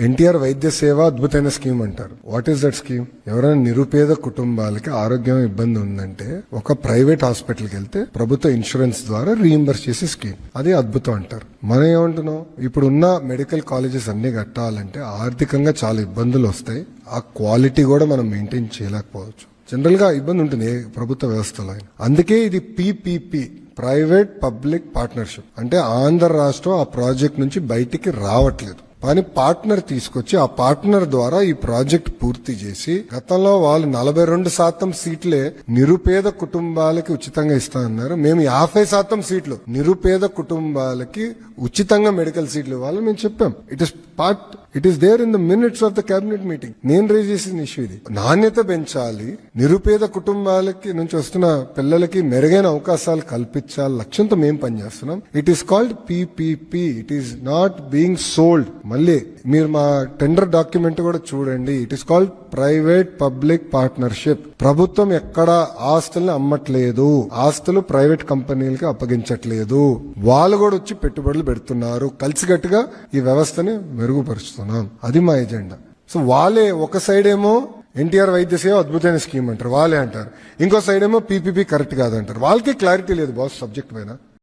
ఎన్టీఆర్ వైద్య సేవ అద్భుతమైన స్కీమ్ అంటారు. వాట్ ఈస్ దట్ స్కీమ్ ఎవరైనా నిరుపేద కుటుంబాలకి ఆరోగ్యం ఇబ్బంది ఉందంటే ఒక ప్రైవేట్ హాస్పిటల్కి వెళ్తే ప్రభుత్వ ఇన్సూరెన్స్ ద్వారా రీఎంబర్స్ చేసే స్కీమ్ అది అద్భుతం అంటారు. మనం ఏమంటున్నాం? ఇప్పుడున్న మెడికల్ కాలేజెస్ అన్ని కట్టాలంటే ఆర్థికంగా చాలా ఇబ్బందులు వస్తాయి. ఆ క్వాలిటీ కూడా మనం మెయింటైన్ చేయలేకపోవచ్చు. జనరల్గా ఇబ్బంది ఉంటుంది ప్రభుత్వ వ్యవస్థలో అయినా. అందుకే ఇది పీపీపీ ప్రైవేట్ పబ్లిక్ పార్ట్నర్షిప్ అంటే ఆంధ్ర రాష్ట్రం ఆ ప్రాజెక్ట్ నుంచి బయటికి రావట్లేదు. కానీ పార్ట్నర్ తీసుకొచ్చి ఆ పార్ట్నర్ ద్వారా ఈ ప్రాజెక్ట్ పూర్తి చేసి గతంలో వాళ్ళు నలభై రెండు శాతం సీట్లే నిరుపేద కుటుంబాలకి ఉచితంగా ఇస్తా అన్నారు. మేము యాభై శాతం సీట్లు నిరుపేద కుటుంబాలకి ఉచితంగా మెడికల్ సీట్లు ఇవ్వాలని మేము చెప్పాం. It is part it is there in the minutes of the cabinet meeting నేను రేజ్ చేసిన ఇష్యూ ఇది. నాణ్యత పెంచాలి నిరుపేద కుటుంబాలకి నుంచి వస్తున్న పిల్లలకి మెరుగైన అవకాశాలు కల్పించాలి. లక్ష్యంతో మేము పనిచేస్తున్నాం. It is called PPP it is not being sold మళ్ళీ మీరు మా టెండర్ డాక్యుమెంట్ కూడా చూడండి. It is called private public partnership ప్రభుత్వం ఎక్కడ ఆస్తుల్ని అమ్మట్లేదు. ఆస్తులు ప్రైవేట్ కంపెనీలకి అప్పగించట్లేదు. వాళ్ళు కూడా వచ్చి పెట్టుబడులు పెడుతున్నారు. కలిసికట్టుగా ఈ వ్యవస్థని మెరుగుపరుస్తున్నాం అది మా ఎజెండా. సో వాళ్ళే ఒక సైడ్ ఏమో ఎన్టీఆర్ వైద్య సేవ అద్భుతమైన స్కీమ్ అంటారు. వాళ్ళే అంటారు. ఇంకో సైడ్ ఏమో పీపీపీ కరెక్ట్ కాదంటారు. వాళ్ళకి క్లారిటీ లేదు బాస్ సబ్జెక్ట్ పైన.